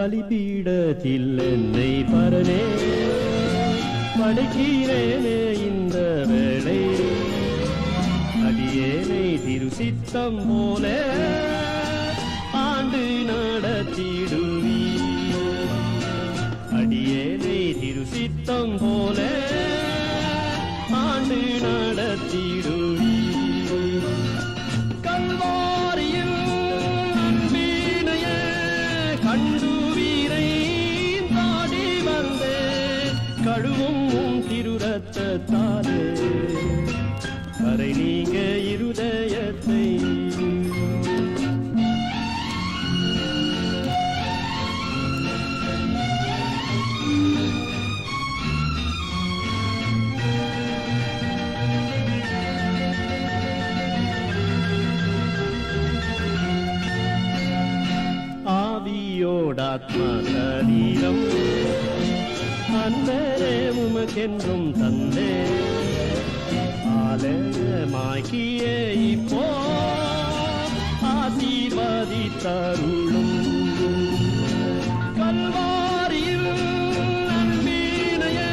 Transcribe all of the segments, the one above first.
பலிபீடத்தில் என்னை பரனே படைக்கிறேனே இந்த வேளை. அடியேனை திருசித்தம் போல ஆண்டு நடத்திடுவீ அடியேனை திருசித்தம் போல ஆண்டு நடத்திடுவீ கல்வாரியில் அன்பீனையே கண்டு கழுவும் உம் திருரத்தாலே கரை நீங்க இருதயத்தை. ஆவியோடாத்மா சரீரம். அன்பரே உமக்கென்றும் தந்தே. ஆலயமாக்கியே இப்போ ஆசீர்வாதித்தருளும். கல்வாரியில் நன்பீனையே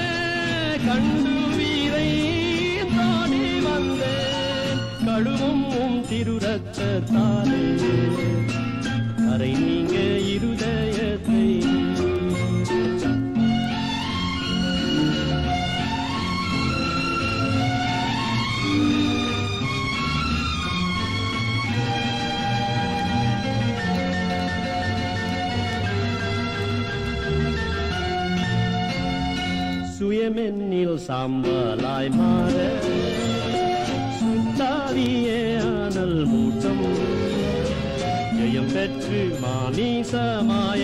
கண்டு வீரை தாடி வந்தேன். கழுவும் உம் திருரத்தாலே மென்னில் சாம்பலாய் மாற சுத்தாவியே ஆனல் மூட்டம். ஜெயம் பெற்று மாமீசமாய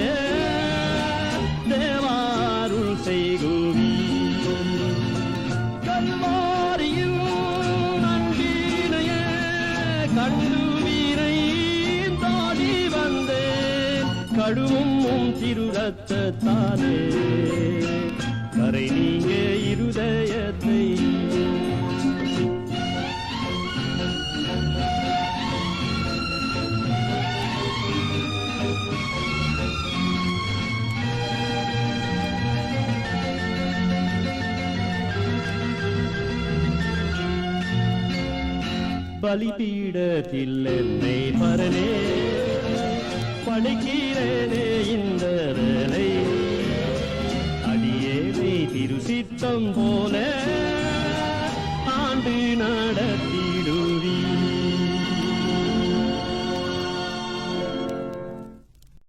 தேவாருள் செய்குவி கல்வாரியில் நன்கீனையே கண்டு வீரை தாடி வந்தேன். கழுவும் திருரத்தாலே நீங்க இருதயத்தை. பலிபீடத்தில் என்னை மரணே படைக்கிறேனே. திருசித்தம் போல ஆண்டு நடத்த